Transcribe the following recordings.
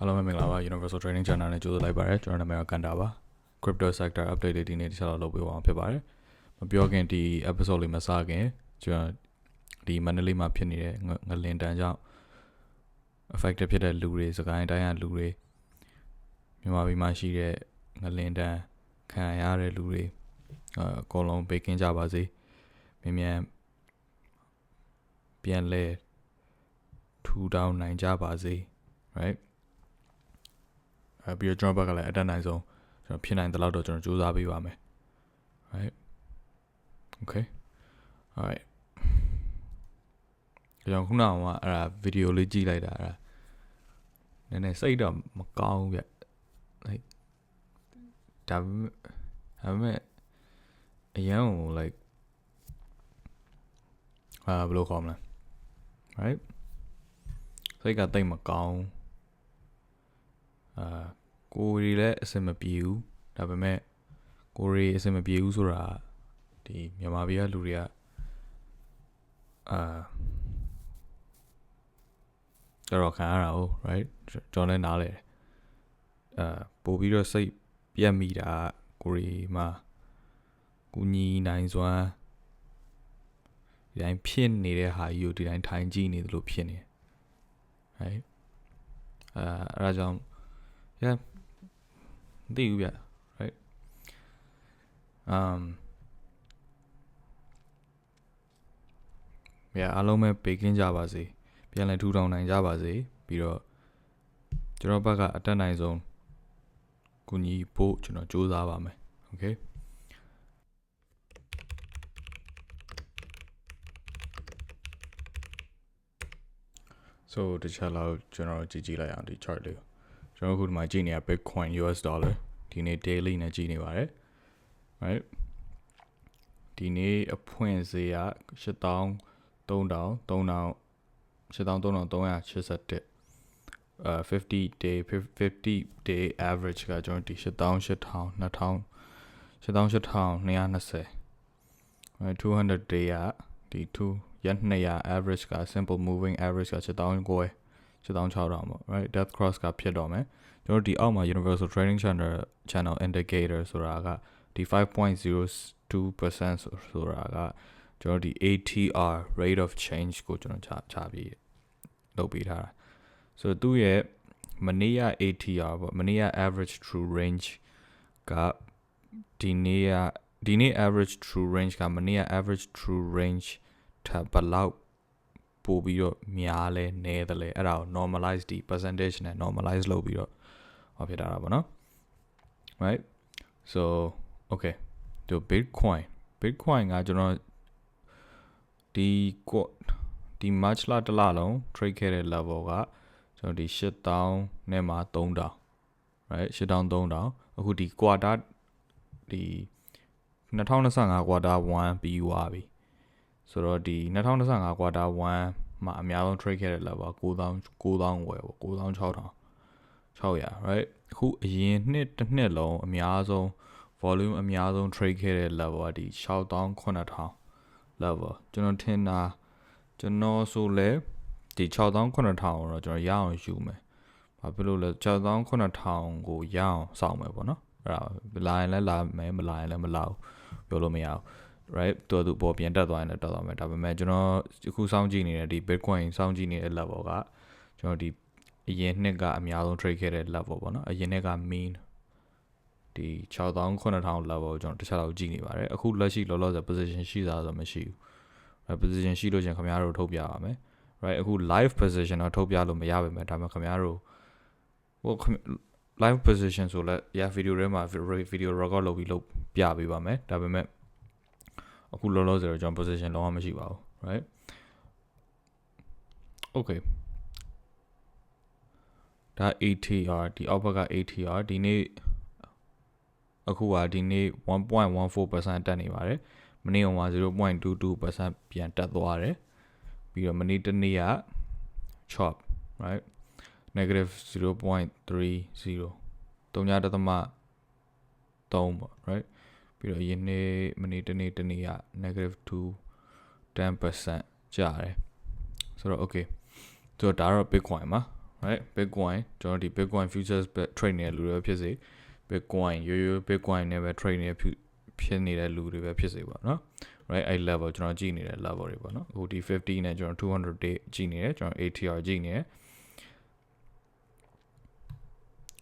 အားလုံးပဲမင်္ဂလာပါ Universal Trading Channel နဲ့ကြိုဆိုလိုက်ပါရစေကျွန်တော်နာမည်ကကန်တာပါ Crypto Sector Update တွေဒီနေ့တစ်ချက်လောက်လုပ်ပေးပါအောင်ဖြစ်ပါတယ်မပြောခင်ဒီ episode လေးမစခင်ကျွန်တော်ဒီမန္တလေးမှာဖြစ်နေတဲ့ငငလင်တန်ကြောင့် affected ဖြစ်တဲ့လူတွေစကိုင်းတိုင်းကလူတွေမြန်မာပြည်မှာရှိတဲ့ငလင်တန်ခံရတဲ့လူတွေအအကုန်လုံးပေးကင်းကြပါစေမြင်မြန်ပြန်လဲထူထောင်နိုင်ကြပါစေ right အဲ ပြီးတော့ကျွန်တော်ဘက်ကလည်းအတက်နိုင်ဆုံးကျွန်တော်ဖြစ်နိုင်တဲ့လောက်တော့ကျွန်တော်စူးစမ်းပေးပါမယ် right okay alright ကျွန်တော်ခုနကအဲ့ဒါဗီဒီယိုလေးကြည့်လိုက်တာအဲ့ဒါနည်းနည်းစိတ်တော့မကောင်းဘူးဗျ like ဒါပေမဲ့ဒါပေမဲ့အရန်ကို like အာဘယ်လိုခေါ်မလဲ right စိတ်ကတိတ်မကောင်းအာ ကိုရီလည်းအဆင်မပြေဘူးဒါပေမဲ့ကိုရီအဆင်မပြေဘူးဆိုတာဒီမြန်မာပြည်ကလူတွေကအာကျွန်တော်ခံရတာဟုတ် right ကျွန်တော်လည်းနားလဲအာပို့ပြီးတော့စိတ်ပြတ်မိတာကိုရီမှာကူညီနိုင်စွမ်းဒီတိုင်းဖြစ်နေတဲ့ဟာကြီးကိုဒီတိုင်းထိုင်ကြည့်နေတယ်လို့ဖြစ်နေတယ် right အဲအဲ့ဒါကြောင့် yeah မသိဘူးဗျ right um yeah အားလုံးပဲပေးကင်းကြပါစေပြန်လည်ထူထောင်နိုင်ကြပါစေပြီးတော့ကျွန်တော်ဘက်ကအတက်နိုင်ဆုံးကူညီဖို့ကျွန်တော်စူးစမ်းပါမယ် okay so တခြားလောက်ကျွန်တော်ကြည့်ကြည့်လိုက်အောင်ဒီ chart လေးကို ကျွန်တော်အခုဒီမှာကြည့်နေတာ Bitcoin US dollar ဒီနေ့ daily နဲ့ကြည့်နေပါတယ် right ဒီနေ့အဖွင့်ဈေးက8300 3300 8381အဲ50 day 50 day average ကကျွန်တော်ဒီ8000 8000 8220 200 day ကဒီ2ရက်200 average က simple moving average က7900 16000ပေါ့ right death cross ကဖြစ်တော့မယ်ကျွန်တော်ဒီအောက်မှာ universal trading channel channel indicator ဆိုတာကဒီ5.02%ဆိုတာကကျွန်တော်ဒီ ATR rate of change ကိုကျွန်တော်ချချပြီးလုပ်ပေးထားတာဆိုတော့သူ့ရဲ့မနေ့က ATR ပေါ့မနေ့က average true range ကဒီနေ့ကဒီနေ့ average true range ကမနေ့က average true range ထပ်ဘလောက် ပို့ပြီးတော့များလဲနည်းတယ်လဲအဲ့ဒါကို normalize ဒီ percentage နဲ့ normalize လုပ်ပြီးတော့ဟောဖြစ်တာတာပေါ့နော် right so okay ဒီ bitcoin bitcoin ကကျွန်တော်ဒီ quote ဒီ march လတစ်လလုံး trade ခဲ့တဲ့ level ကကျွန်တော်ဒီ8000နဲ့မှ3000 right 8000 3000အခုဒီ quarter ဒီ2025 quarter 1ပြီးသွားပြီ ဆိုတော့ဒီ2025 quarter 1မှာအများဆုံး trade ခဲ့တဲ့ level 9000 9000ဝယ်ပေါ့9600 600 right အခုအရင်နှစ်တစ်နှစ်လုံးအများဆုံး volume အများဆုံး trade ခဲ့တဲ့ level ကဒီ68000 level ကျွန်တော်ထင်တာကျွန်တော်ဆိုလဲဒီ68000ကိုတော့ကျွန်တော်ရအောင်ယူမယ်။ဘာဖြစ်လို့လဲ68000ကိုရအောင်စောင့်မယ်ပေါ့နော်။အဲ့ဒါလာရင်လည်းလာမယ်မလာရင်လည်းမလာဘူးပြောလို့မရဘူး right တော်သူပေါ်ပြန်တက်သွားရင်လည်းတက်သွားမယ်ဒါပေမဲ့ကျွန်တော်အခုစောင့်ကြည့်နေတဲ့ဒီ Bitcoin စောင့်ကြည့်နေတဲ့ level ကကျွန်တော်ဒီအရင်နှစ်ကအများဆုံး trade ခဲ့တဲ့ level ပေါ့နော်အရင်နှစ်က mean ဒီ6000 9000 level ကိုကျွန်တော်တစ်ချက်လောက်ကြည့်နေပါတယ်အခုလက်ရှိလောလောဆယ် position ရှိသားဆိုမရှိဘူး right position ရှိလို့ချင်းခင်ဗျားတို့ထုတ်ပြရမယ် right အခု live position တော့ထုတ်ပြလို့မရပါမယ်ဒါပေမဲ့ခင်ဗျားတို့ဟို live position ဆိုလဲ yeah video ထဲမှာ video record လုပ်ပြီးလုပ်ပြပေးပါမယ်ဒါပေမဲ့ အခုလောလောဆယ်တော့ကျွန်တော် position လုံးဝမရှိပါဘူး right okay ဒါ ATR ဒီအောက်ဘက်က ATR ဒီနေ့အခုကဒီနေ့1.14%တက်နေပါတယ်မနေ့က0.22%ပြန်တက်သွားတယ်ပြီးတော့မနေ့တနေ့က chop right negative 0.30 3.3ပေါ့ right ပြီးတော့ယနေ့မနေ့တနေ့တနေ့က negative 2 10%ကျတယ်ဆိုတော့ okay ဆိုတော့ဒါတော့ bitcoin ပါ right bitcoin ကျွန်တော်ဒီ bitcoin futures trade နေတဲ့လူတွေပဲဖြစ်စေ bitcoin ရိုးရိုး bitcoin နဲ့ပဲ trade နေတဲ့ဖြစ်နေတဲ့လူတွေပဲဖြစ်စေပါเนาะ right အဲ့ level ကျွန်တော်ကြည့်နေတဲ့ level တွေပေါ့နော်အခုဒီ50နဲ့ကျွန်တော်200 day ကြည့်နေတယ်ကျွန်တော် ATR ကြည့်နေတယ်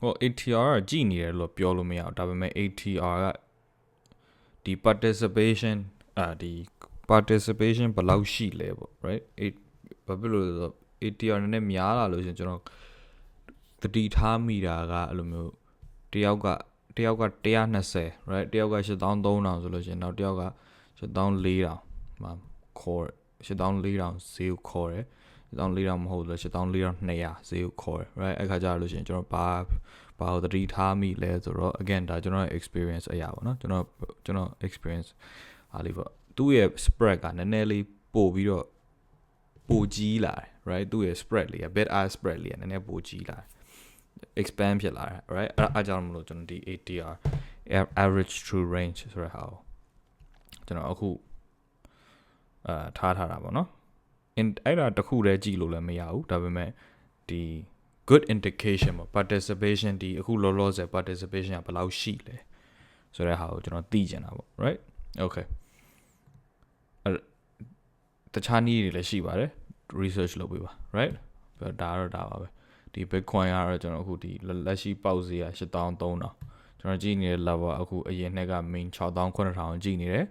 ဟို ATR ကကြည့်နေတယ်လို့ပြောလို့မရဘူးဒါပေမဲ့ ATR က ဒီ participation အာဒီ participation ဘယ်လောက်ရှိလဲပေါ့ right ဘာဖြစ်လို့လဲဆိုတော့ ATR နည်းနည်းများလာလို့ရှင်ကျွန်တော်တတိထားမိတာကအဲ့လိုမျိုးတယောက်ကတယောက်က120 right တယောက်က8300ဆိုလို့ရှင်နောက်တယောက်က8400မှာခေါ်8400ဈေးကိုခေါ်တယ်8400မဟုတ်လို့8400ဈေးကိုခေါ်တယ် right အဲ့ခါကျတော့လို့ရှင်ကျွန်တော်ဘာ ဘာကိုတတိထားမိလဲဆိုတော့ again ဒါကျွန်တော်ရဲ့ experience အရာပေါ့နော်ကျွန်တော်ကျွန်တော် experience အားလေးပေါ့သူ့ရဲ့ spread ကနည်းနည်းလေးပို့ပြီးတော့ပိုကြီးလာတယ် right သူ့ရဲ့ spread လေးက bid ask spread လေးကနည်းနည်းပိုကြီးလာတယ် expand ဖြစ်လာတယ် right အဲ့အကြောင်းမလို့ကျွန်တော်ဒီ ATR average true range ဆိုတဲ့ဟာကိုကျွန်တော်အခုအာထားထားတာပေါ့နော် in အဲ့ဒါတခုတည်းကြည့်လို့လည်းမရဘူးဒါပေမဲ့ဒီ good indication ပေါ့ participation ဒီအခုလောလောဆယ် participation ကဘယ်လောက်ရှိလဲဆိုတဲ့ဟာကိုကျွန်တော်သိချင်တာပေါ့ right okay အဲ့တခြားနည်းတွေလည်းရှိပါတယ် research လုပ်ပေးပါ right ဒါတော့ဒါပါပဲဒီ bitcoin ကတော့ကျွန်တော်အခုဒီလက်ရှိပေါက်ဈေးက8300ကျွန်တော်ကြည့်နေတဲ့ level အခုအရင်နှစ်က main 6900ကြည့်နေတယ်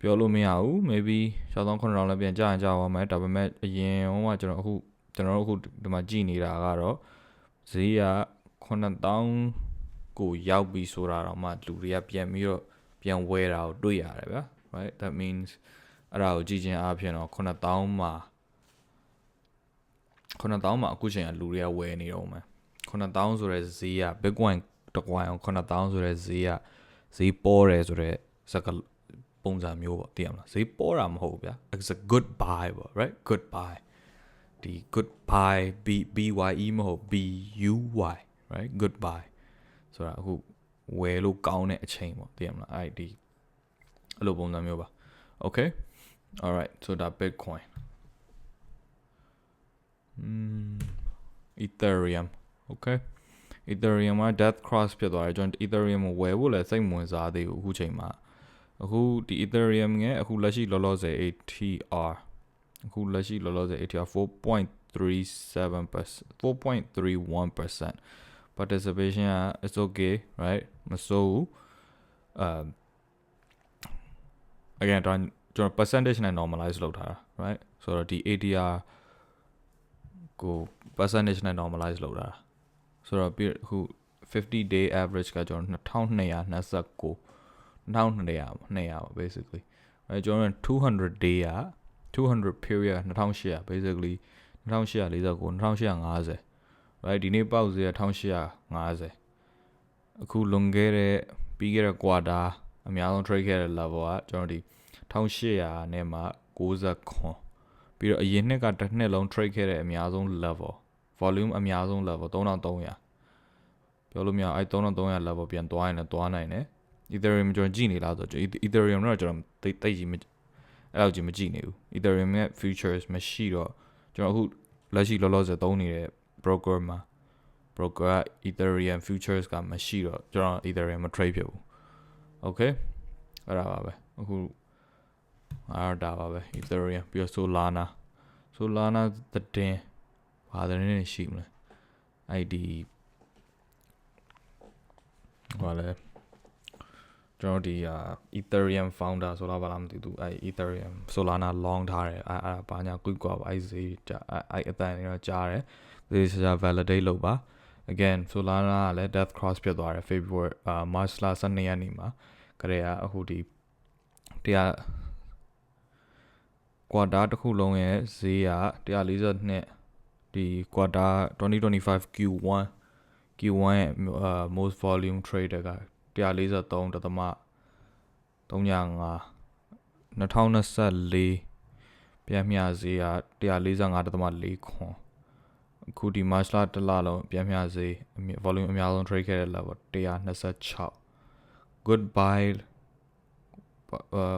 ပြောလို့မရဘူး maybe 6900လည်းပြန်ကြာရင်ကြာသွားမယ်ဒါပေမဲ့အရင်ဟိုကကျွန်တော်အခု ကျွန်တော်တို့အခုဒီမှာကြည့်နေတာကတော့ဈေးက9000ကိုရောက်ပြီဆိုတာတော့မှလူတွေကပြန်ပြီးတော့ပြန်ဝယ်တာကိုတွေ့ရတယ်ဗျာ right that means အဲ့ဒါကိုကြည့်ချင်းအားဖြင့်တော့9000မှာ9000မှာအခုချိန်ကလူတွေကဝယ်နေတော့မယ်9000ဆိုတဲ့ဈေးက Bitcoin တကွိုင်အောင်9000ဆိုတဲ့ဈေးကဈေးပေါ်တယ်ဆိုတဲ့စကားပုံစံမျိုးပေါ့သိရမလားဈေးပေါ်တာမဟုတ်ဘူးဗျာ it's a good buy ပေါ့ right good buy ဒီ good buy b b y e မဟုတ် b u y right good buy ဆိုတာအခုဝယ်လို့ကောင်းတဲ့အချိန်ပေါ့သိရမလားအဲ့ဒီအဲ့လိုပုံစံမျိုးပါ okay all right so that bitcoin mm ethereum okay ethereum မှာ death cross ဖြစ်သွားတယ်ကျွန်တော် ethereum ကိုဝယ်ဖို့လည်းစိတ်ဝင်စားသေးဘူးအခုချိန်မှာအခုဒီ ethereum ရဲ့အခုလက်ရှိလောလောဆယ် ATR အခုလက်ရှိလောလောဆယ် ATR 4.37% 4.31% participation က is okay right မစိုးဘူးအဲ again ကျွန်တော် percentage နဲ့ normalize လုပ်ထားတာ right ဆိုတော့ဒီ ATR ကို percentage နဲ့ normalize လုပ်တာဆိုတော့ပြီးအခု50 day average ကကျွန်တော်2229 2200 200ပါ basically အဲကျွန်တော်200 day က 200 period 2800 basically 2849 2850 right ဒီနေ့ပေါက်ဈေးက1850အခုလွန်ခဲ့တဲ့ပြီးခဲ့တဲ့ quarter အများဆုံး trade ခဲ့တဲ့ level ကကျွန်တော်ဒီ1800နဲ့မှ60ခွန်ပြီးတော့အရင်နှစ်ကတစ်နှစ်လုံး trade ခဲ့တဲ့အများဆုံး level volume အများဆုံး level 3300ပြောလို့မရအဲ့3300 level ပြန်သွားရင်လည်းသွားနိုင်တယ် Ethereum ကျွန်တော်ကြည့်နေလားဆိုတော့ Ethereum တော့ကျွန်တော်တိတ်တိတ်ကြီးမ အဲ့လောက်ကြီးမကြည့်နေဘူး Ethereum ရဲ့ futures မရှိတော့ကျွန်တော်အခုလက်ရှိလောလောဆယ်သုံးနေတဲ့ broker မှာ broker က Ethereum futures ကမရှိတော့ကျွန်တော် Ethereum မ trade ဖြစ်ဘူး okay အဲ့ဒါပါပဲအခုအားဒါပါပဲ Ethereum ပြီးတော့ Solana Solana တဲ့ဘာတဲ့နေရှိမလဲအဲ့ဒီဟောလဲ ကျွန်တော်ဒီ Ethereum founder ဆိုတော့ဘာလားမသိဘူးအဲ Ethereum Solana long ထားတယ်အဲအဲဘာညာကွိကွာပါအဲဈေးအဲအတန်တွေတော့ကြားတယ်သေချာ validate လုပ်ပါ again Solana ကလည်း death cross ဖြစ်သွားတယ် February အာ March လ12ရက်နေ့မှာကလေးကအခုဒီတရား quarter တစ်ခုလုံးရဲ့ဈေးက142ဒီ quarter 2025 Q1 Q1 ရဲ့ most volume trader က 143.35 2024ပြန်မျှဈေးက145.4ခွန်အခုဒီ March လတစ်လလုံးပြန်မျှဈေး volume အများဆုံး trade ခဲ့တဲ့ level 126 goodbye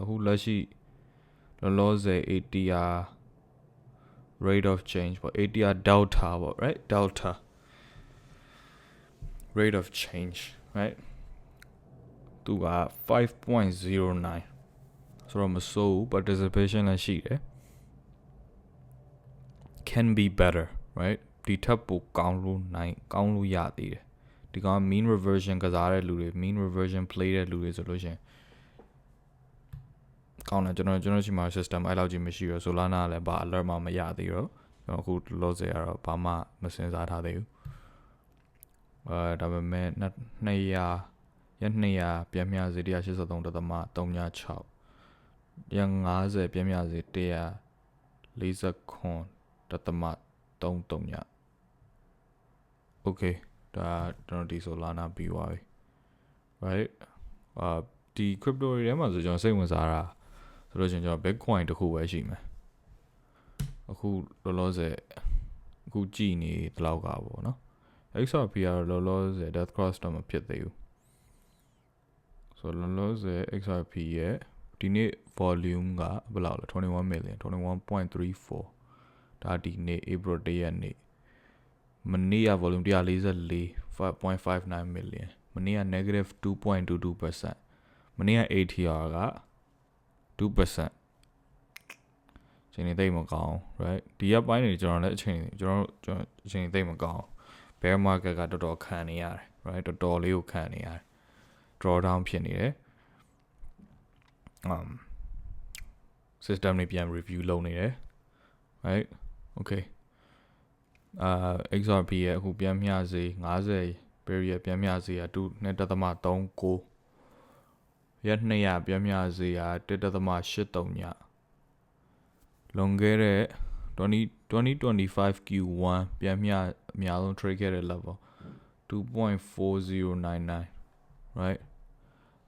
ဟိုလက်ရှိလောလောဆယ် ATR rate of change ပေါ့ ATR delta ပေါ့ right delta rate of change right သူက5.09ဆိုတော့မစိုးဘူး participation လည်းရှိတယ် can be better right ဒီထပ်ပိုကောင်းလို့နိုင်ကောင်းလို့ရသေးတယ်ဒီကောင်က mean reversion ကစားတဲ့လူတွေ mean reversion play တဲ့လူတွေဆိုလို့ရှရင်ကောင်းတယ်ကျွန်တော်ကျွန်တော်ရှိမှာ system အဲ့လောက်ကြီးမရှိရ Solana ကလည်းဘာ alert မှမရသေးတော့ကျွန်တော်အခုလောဆယ်ကတော့ဘာမှမစင်စားထားသေးဘူးအဲဒါပေမဲ့200 ရက်200ပြန်မျှစေ183.36ရက်50ပြန်မျှစေ140ခွန်တသမ33ည okay ဒါကျွန်တော်ဒီ Solana ပြီးသွားပြီ right အာဒီ crypto တွေထဲမှာဆိုကျွန်တော်စိတ်ဝင်စားတာဆိုလို့ရှိရင်ကျွန်တော် Bitcoin တစ်ခုပဲရှိမယ်အခုလောလောဆယ်အခုကြည်နေတလောက်ကပေါ့နော် XRP ကတော့လောလောဆယ် death cross တော့မဖြစ်သေးဘူး ဆိုတော့လောလောဆယ် XRP ရဲ့ဒီနေ့ volume ကဘယ်လောက်လဲ21 million 21.34ဒါဒီနေ့ April 1ရက်နေ့မနေ့က volume 144 5.59 million မနေ့က negative 2.22%မနေ့က ATR က2%ချိန်နေသိမ့်မကောင်း right ဒီရက်ပိုင်းတွေကျွန်တော်လည်းအချိန်ကျွန်တော်ကျွန်တော်အချိန်သိမ့်မကောင်း bear market ကတော်တော်ခံနေရတယ် right တော်တော်လေးကိုခံနေရတယ် draw down ဖြစ်နေတယ် um system တွေပြန် review လုပ်နေတယ် right okay အာ XRP ရဲ့အခုပြန်မျှစေ50 period ပြန်မျှစေက2.39ရက်200ပြန်မျှစေက1.83ညလွန်ခဲ့တဲ့20 2025 Q1 ပြန်မျှအများဆုံး trade ခဲ့တဲ့ level 2.4099 right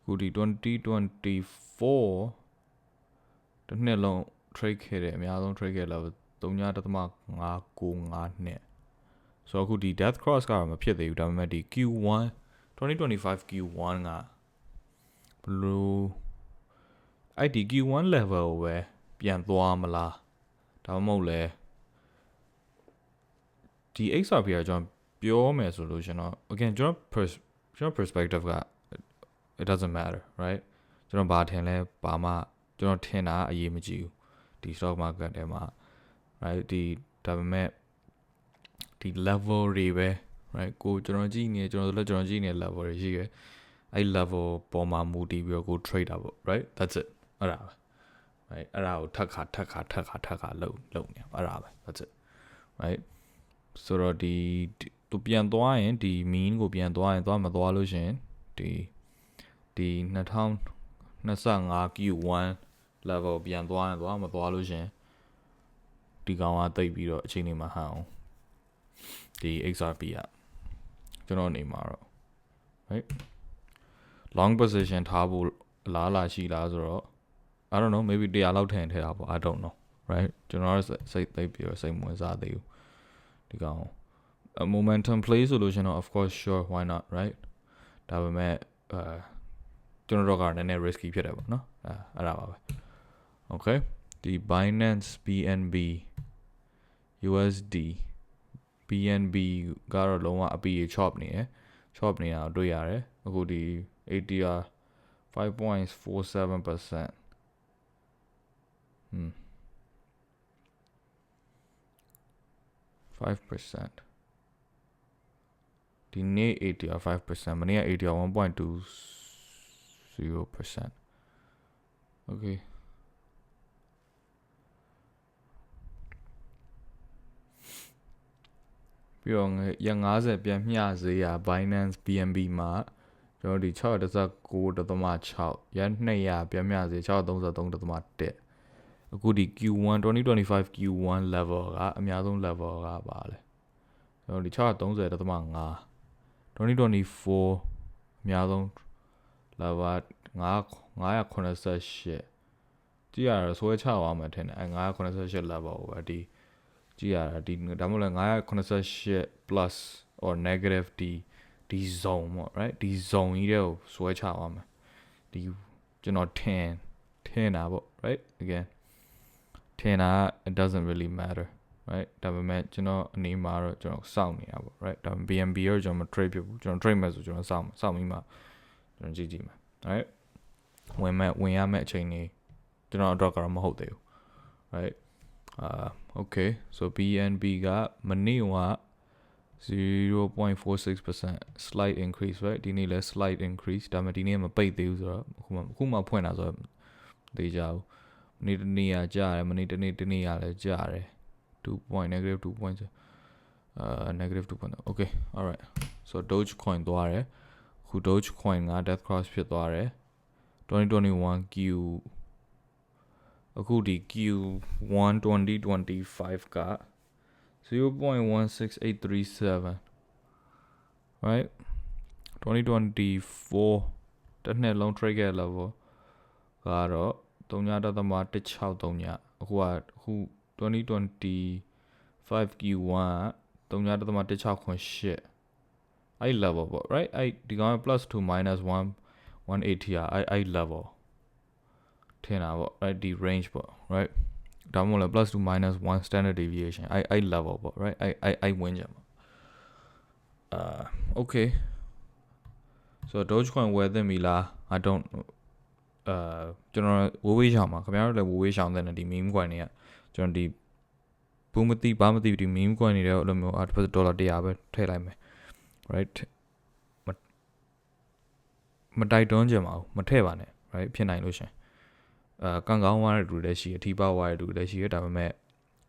ခုဒီ2024တစ်နှစ်လုံး trade ခဲ့တယ်အများဆုံး trade ခဲ့ level 3.595နှစ်ဆိုတော့အခုဒီ death cross ကတော့မဖြစ်သေးဘူးဒါပေမဲ့ဒီ Q1 2025 Q1 ကဘလို့အဲ့ဒီ Q1 level ကိုပဲပြန်သွားမလားဒါမှမဟုတ်လဲဒီ XRP ကကျွန်တော်ပြောမယ်ဆိုလို့ကျွန်တော် again ကျွန်တော် pers ကျွန်တော် perspective က it doesn't matter right ကျွန်တော်ဘာထင်လဲဘာမှကျွန်တော်ထင်တာအရေးမကြီးဘူးဒီ stock market ထဲမှာ right ဒီဒါပေမဲ့ဒီ level တွေပဲ right ကိုကျွန်တော်ကြည့်နေကျွန်တော်လည်းကျွန်တော်ကြည့်နေ level တွေရှိတယ်အဲ့ level ပေါ်မှာမူတည်ပြီးတော့ကို trade တာပေါ့ right that's it အဲ့ဒါပဲ right အဲ့ဒါကိုထက်ခါထက်ခါထက်ခါထက်ခါလုံလုံနေအဲ့ဒါပဲ that's it right ဆိုတော့ဒီသူပြန်သွားရင်ဒီ mean ကိုပြန်သွားရင်သွားမသွားလို့ရှင်ဒီ ဒီ2025 Q1 level ပြန်သွားရင်သွားမသွားလို့ရှင်ဒီကောင်ကတိတ်ပြီးတော့အချိန်နေမှာဟန်အောင်ဒီ XRP ကကျွန်တော်နေမှာတော့ right long position ထားဖို့လားလာရှိလားဆိုတော့ I don't know maybe 100လောက်ထင်ထဲတာပေါ့ I don't know right ကျွန်တော်စိတ်သိပ်ပြီးတော့စိတ်ဝင်စားသေးဘူးဒီကောင် a momentum play ဆိုလို့ရှင်တော့ of course sure why not right ဒါပေမဲ့အဲ ကျွန်တော်တို့ကနည်းနည်း risky ဖြစ်တယ်ပေါ့နော်အဲအဲ့ဒါပါပဲ okay ဒီ Binance BNB USD BNB ကတော့လုံးဝအပီ chop နေရယ် chop နေတာကိုတွေ့ရတယ်အခုဒီ ATR 5.47% hmm 5%ဒီနေ့ ATR 5%မနေ့က ATR 1.20% okay ပြီးတော့ရ90ပြန်မျှဈေးရ Binance BNB မှာကျွန်တော်ဒီ6.9.6ရ200ပြန်မျှဈေး633.1အခုဒီ Q1 2025 Q1 level ကအများဆုံး level ကပါလဲကျွန်တော်ဒီ630.5 2024အများဆုံး level 9 988ကြည့်ရတော့ဆွဲချသွားမှထင်တယ်အဲ988 level ကိုပဲဒီကြည့်ရတာဒီဒါမှမဟုတ်988 plus or negative ဒီဒီ zone ပေါ့ right ဒီ zone ကြီးတဲ့ကိုဆွဲချသွားမှာဒီကျွန်တော်ထင်ထင်တာပေါ့ right again ထင်တာ it doesn't really matter right ဒါပေမဲ့ကျွန်တော်အနေမှာတော့ကျွန်တော်စောင့်နေတာပေါ့ right ဒါပေမဲ့ BNB ရောကျွန်တော်မ trade ဖြစ်ဘူးကျွန်တော် trade မဲ့ဆိုကျွန်တော်စောင့်စောင့်ပြီးမှ ကျွန်တော်ကြည့်ကြည့်မှာ right ဝင်မဲ့ဝင်ရမဲ့အချိန်နေကျွန်တော်တော့ကတော့မဟုတ်သေးဘူး right အာ okay so BNB ကမနေ့က0.46% slight increase right ဒီနေ့လဲ slight increase ဒါပေမဲ့ဒီနေ့မပိတ်သေးဘူးဆိုတော့အခုမှအခုမှဖွင့်တာဆိုတော့မသေးကြဘူးမနေ့တနေ့ကကြာတယ်မနေ့တနေ့တနေ့ကလည်းကြာတယ်2 point negative 2 point အာ negative 2 point okay all right so doge coin သွားတယ်အ ခု doge coin က death cross ဖြစ်သွားတယ်2021 Q အခုဒီ Q1 2025က0.16837 right 2024တစ်နှစ်လုံး trade ခဲ့ level ကတော့3.163ညအခုကအခု2025 Q1 က3.168 အဲ့ level ပေါ့ right အဲ့ဒီကောင်က plus to minus 1 180อ่ะအဲ့အဲ့ level ထင်တာပေါ့ right ဒီ range ပေါ့ right ဒါမှမဟုတ်လဲ plus to minus 1 standard deviation အဲ့အဲ့ level ပေါ့ right အဲ့အဲ့အဲ့ဝင်ကြမှာအာ okay so dogecoin ဝယ်သင့်ပြီလား i don't အာကျွန်တော်ဝေးဝေးရှောင်းမှာခင်ဗျားတို့လည်းဝေးဝေးရှောင်းတဲ့ဒီ meme coin တွေကကျွန်တော်ဒီဘူးမသိဘာမသိဒီ meme coin တွေတော့အဲ့လိုမျိုးအာဒေါ်လာ100ပဲထည့်လိုက်မယ် right မတိုက်တွန်းကြပါဘူးမထည့်ပါနဲ့ right ဖြစ်နိုင်လို့ရှင်အာကံကောင်းသွားတဲ့လူတွေလည်းရှိအထီးပေါက်သွားတဲ့လူတွေလည်းရှိရဒါပေမဲ့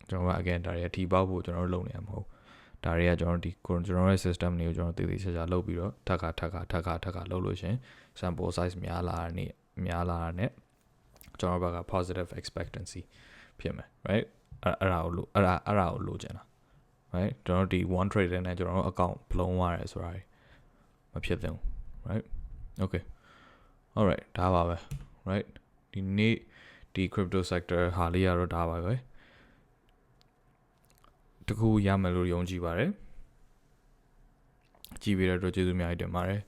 ကျွန်တော်က again ဒါတွေအထီးပေါက်ဖို့ကျွန်တော်တို့လုပ်နေရမှာမဟုတ်ဒါတွေကကျွန်တော်တို့ဒီကျွန်တော်ရဲ့ system တွေကိုကျွန်တော်တည်တည်ချာချာလုပ်ပြီးတော့ထပ်ခါထပ်ခါထပ်ခါထပ်ခါလုပ်လို့ရှင် sample size များလာတဲ့နေ့များလာတဲ့နေ့ကျွန်တော်ဘက်က positive expectancy ဖြစ်မယ် right အဲ့အဲ့ဒါကိုလို့အဲ့ဒါအဲ့ဒါကိုလိုချင်တာ right ကျွန်တော်တို့ဒီ one trader နဲ့ကျွန်တော်တို့ account ဘလုံးသွားရဲဆိုတာမဖြစ်သင့်ဘူး right okay all right ဒါပါပဲ right ဒီနေ့ဒီ crypto sector ဟာလေးရတော့ဒါပါပဲတခုရမယ်လို့ယုံကြည်ပါတယ်ကြည်ပြီးတဲ့အတွက်ကျေးဇူးအများကြီးတင်ပါတယ်